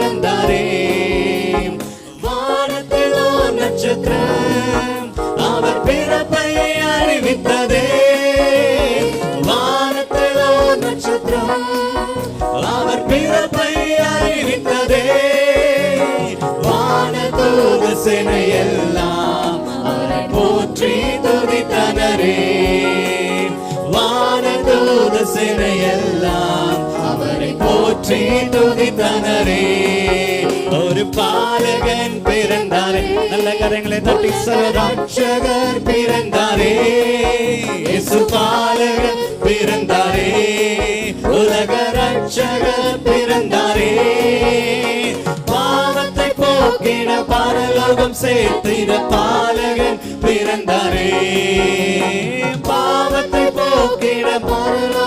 பிறந்தாரே வானத்தில் ஓர் நட்சத்திரம் அவர் பிறப்பை அறிவித்ததே. வானத்தில் ஓர் நட்சத்திரம் அவர் பிறப்பை அறிவித்ததே. வானதூத சேனையெல்லாம் அவரை போற்றி துதித்தனரே. வானதூத சேனையெல்லாம் போற்றி துதித்தனரே. ஒரு பாலகன் பிறந்தாரே. நல்ல கரங்களை தட்டி சரதாட்சகர் பிறந்தாரே. இயேசு பாலகன் பிறந்தாரே. உலக ரட்சகர் பிறந்தாரே. பாவத்தை போக்கிட பரலோகம் சேர்த்திட பாலகன் பிறந்தாரே. பாவத்தை போக்கிட பரலோகம்